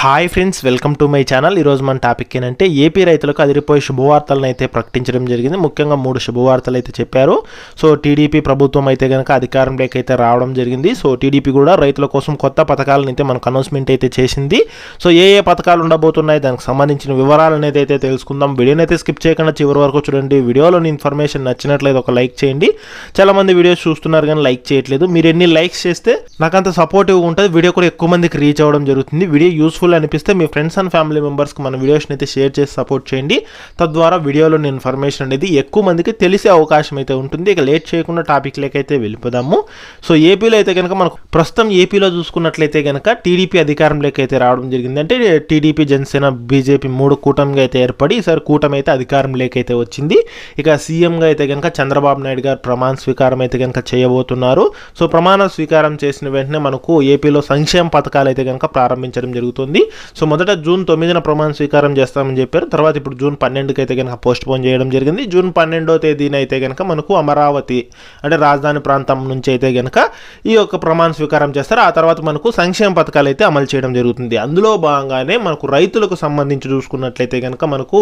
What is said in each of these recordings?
Hi friends welcome to my channel ఈరోజు మన topic ఏంటంటే ఏపీ రైతులకు అదిరిపోయే శుభవార్తలను అయితే ప్రకటించడం జరిగింది. ముఖ్యంగా మూడు శుభవార్తలు అయితే చెప్పారు. సో టీడీపీ ప్రభుత్వం అయితే కనుక అధికారంలోకి అయితే రావడం జరిగింది. సో టీడీపీ కూడా రైతుల కోసం కొత్త పథకాలను అయితే మనకు అనౌన్స్మెంట్ అయితే చేసింది. సో ఏ ఏ పథకాలు ఉండబోతున్నాయి దానికి సంబంధించిన వివరాలు అనేది అయితే తెలుసుకుందాం. వీడియోని అయితే స్కిప్ చేయకుండా చివరి వరకు చూడండి. వీడియోలోని ఇన్ఫర్మేషన్ నచ్చినట్లయితే ఒక లైక్ చేయండి. చాలా మంది వీడియోస్ చూస్తున్నారు కానీ లైక్ చేయట్లేదు. మీరు ఎన్ని లైక్స్ చేస్తే నాకంత సపోర్టివ్గా ఉంటుంది. వీడియో కూడా ఎక్కువ మందికి రీచ్ అవ్వడం జరుగుతుంది. వీడియో యూస్ఫుల్ అనిపిస్తే మీ ఫ్రెండ్స్ అండ్ ఫ్యామిలీ మెంబర్స్కి మన వీడియోస్ని అయితే షేర్ చేసి సపోర్ట్ చేయండి. తద్వారా వీడియోలోని ఇన్ఫర్మేషన్ అనేది ఎక్కువ మందికి తెలిసే అవకాశం అయితే ఉంటుంది. ఇక లేట్ చేయకుండా టాపిక్ అయితే వెళ్ళిపోదాము. సో ఏపీలో అయితే కనుక మనకు ప్రస్తుతం ఏపీలో చూసుకున్నట్లయితే కనుక టీడీపీ అధికారంలోకి అయితే రావడం జరిగింది. అంటే టీడీపీ జనసేన బీజేపీ మూడు కూటమిగా అయితే ఏర్పడి ఈసారి కూటమి అయితే అధికారంలోకి అయితే వచ్చింది. ఇక సీఎంగా అయితే కనుక చంద్రబాబు నాయుడు గారు ప్రమాణ స్వీకారం అయితే కనుక చేయబోతున్నారు. సో ప్రమాణ స్వీకారం చేసిన వెంటనే మనకు ఏపీలో సంక్షేమ పథకాలు అయితే కనుక ప్రారంభించడం జరుగుతుంది. సో మొదట జూన్ తొమ్మిదిన ప్రమాణ స్వీకారం చేస్తామని చెప్పారు. తర్వాత ఇప్పుడు జూన్ పన్నెండుకి అయితే కనుక పోస్ట్ పోన్ చేయడం జరిగింది. జూన్ పన్నెండో తేదీన అయితే కనుక మనకు అమరావతి అంటే రాజధాని ప్రాంతం నుంచి అయితే కనుక ఈ యొక్క ప్రమాణ స్వీకారం చేస్తారు. ఆ తర్వాత మనకు సంక్షేమ పథకాలు అయితే అమలు చేయడం జరుగుతుంది. అందులో భాగంగానే మనకు రైతులకు సంబంధించి చూసుకున్నట్లయితే కనుక మనకు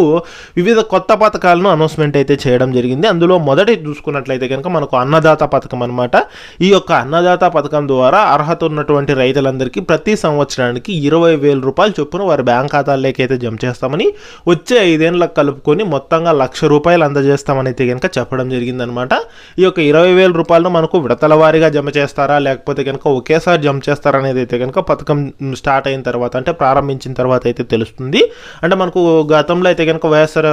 వివిధ కొత్త పథకాలను అనౌన్స్మెంట్ అయితే చేయడం జరిగింది. అందులో మొదటి చూసుకున్నట్లయితే కనుక మనకు అన్నదాత పథకం అనమాట ఈ యొక్క అన్నదాత పథకం ద్వారా అర్హత ఉన్నటువంటి రైతులందరికీ ప్రతి సంవత్సరానికి ఇరవై వేల రూపాయలు చొప్పున వారి బ్యాంక్ ఖాతాల్లోకి అయితే జమ చేస్తామని వచ్చే ఐదేళ్ళకు కలుపుకొని మొత్తంగా లక్ష రూపాయలు అందజేస్తామని అయితే కనుక చెప్పడం జరిగిందనమాట. ఈ యొక్క ఇరవై వేల రూపాయలను మనకు విడతల వారీగా జమ చేస్తారా? లేకపోతే కనుక ఒకేసారి జమ చేస్తారా అనేది అయితే కనుక పథకం స్టార్ట్ అయిన తర్వాత అంటే ప్రారంభించిన తర్వాత అయితే తెలుస్తుంది. అంటే మనకు గతంలో అయితే కనుక వైఎస్ఆర్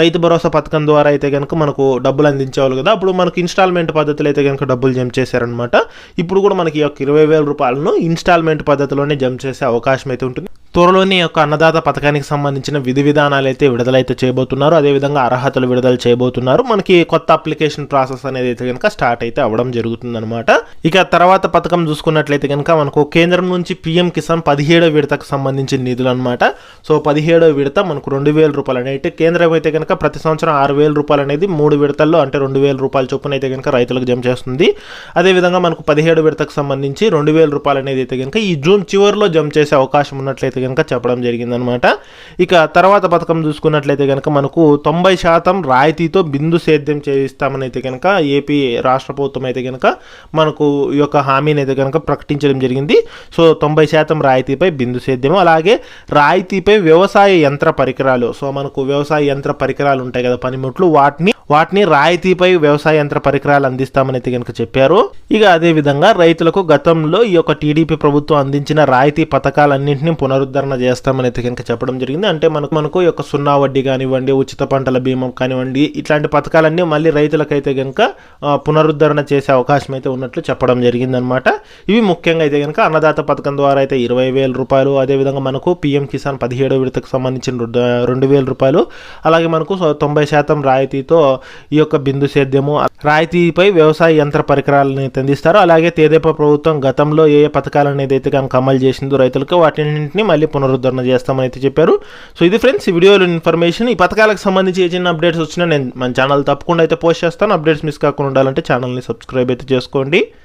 రైతు భరోసా పథకం ద్వారా అయితే కనుక మనకు డబ్బులు అందించేవాళ్ళు కదా. అప్పుడు మనకు ఇన్స్టాల్మెంట్ పద్ధతిలో అయితే కనుక డబ్బులు జమ చేశారనమాట. ఇప్పుడు కూడా మనకి ఈ యొక్క ఇరవై వేల రూపాయలను ఇన్స్టాల్మెంట్ పద్ధతిలోనే జమ చేసే అవకాశం అయితే ఉంటుంది. త్వరలోనే యొక్క అన్నదాత పథకానికి సంబంధించిన విధి విధానాలు అయితే విడుదలైతే చేయబోతున్నారు. అదేవిధంగా అర్హతలు విడుదల చేయబోతున్నారు. మనకి కొత్త అప్లికేషన్ ప్రాసెస్ అనేది అయితే కనుక స్టార్ట్ అయితే అవ్వడం జరుగుతుందనమాట ఇక తర్వాత పథకం చూసుకున్నట్లయితే కనుక మనకు కేంద్రం నుంచి పీఎం కిసాన్ పదిహేడో విడతకు సంబంధించిన నిధులు అనమాట సో పదిహేడో విడత మనకు రెండు వేల రూపాయలు. అనేది కేంద్రం అయితే కనుక ప్రతి సంవత్సరం ఆరు వేల రూపాయలు అనేది మూడు విడతల్లో అంటే రెండు వేల రూపాయల చొప్పున అయితే కనుక రైతులకు జమ చేస్తుంది. అదేవిధంగా మనకు పదిహేడు విడతకు సంబంధించి రెండు వేల రూపాయలు అనేది అయితే కనుక ఈ జూన్ చివరిలో జమ చేసే అవకాశం ఉన్నట్లయితే కనుక చెప్పడం జరిగిందనమాట. ఇక తర్వాత పథకం చూసుకున్నట్లయితే కనుక మనకు తొంభై శాతం రాయితీతో బిందు సేద్యం చేయిస్తామని అయితే కనుక ఏపీ రాష్ట్ర ప్రభుత్వం అయితే కనుక మనకు ఈ యొక్క హామీని అయితే కనుక ప్రకటించడం జరిగింది. సో తొంభై శాతం రాయితీపై బిందు సేద్యం అలాగే రాయితీపై వ్యవసాయ యంత్ర పరికరాలు. సో మనకు వ్యవసాయ యంత్ర పరికరాలు ఉంటాయి కదా పనిముట్లు వాటిని వాటిని రాయితీపై వ్యవసాయ యంత్ర పరికరాలు అందిస్తామని అయితే కనుక చెప్పారు. ఇక అదే విధంగా రైతులకు గతంలో ఈ యొక్క టీడీపీ ప్రభుత్వం అందించిన రాయితీ పథకాలన్నింటినీ పునరుద్ధరణ చేస్తామని అయితే కనుక చెప్పడం జరిగింది. అంటే మనకు మనకు ఈ యొక్క సున్నా వడ్డీ కానివ్వండి ఉచిత పంటల బీమా కానివ్వండి ఇట్లాంటి పథకాలన్నీ మళ్ళీ రైతులకైతే కనుక పునరుద్ధరణ చేసే అవకాశం అయితే ఉన్నట్లు చెప్పడం జరిగిందనమాట ఇవి ముఖ్యంగా అయితే కనుక అన్నదాత పథకం ద్వారా అయితే ఇరవై వేల రూపాయలు అదేవిధంగా మనకు పిఎం కిసాన్ పదిహేడో విడతకు సంబంధించిన రెండు- రెండు వేల రూపాయలు అలాగే మనకు తొంభై శాతం రాయితీతో ఈ యొక్క బిందు సేద్యము రాయితీపై వ్యవసాయ యంత్ర పరికరాలని అయితే అందిస్తారు అలాగే తేదేపా ప్రభుత్వం గతంలో ఏ ఏ పథకాలను ఏదైతే కనుక అమలు చేసిందో రైతులకు వాటిని మళ్ళీ పునరుద్ధరణ చేస్తామని అయితే చెప్పారు. సో ఇది ఫ్రెండ్స్ ఈ వీడియోలో ఇన్ఫర్మేషన్. ఈ పథకాలకు సంబంధించి ఏ చిన్న అప్డేట్స్ వచ్చినా నేను మన ఛానల్ తప్పకుండా అయితే పోస్ట్ చేస్తాను. అప్డేట్స్ మిస్ కాకుండా ఉండాలంటే ఛానల్ని సబ్స్క్రైబ్ అయితే చేసుకోండి.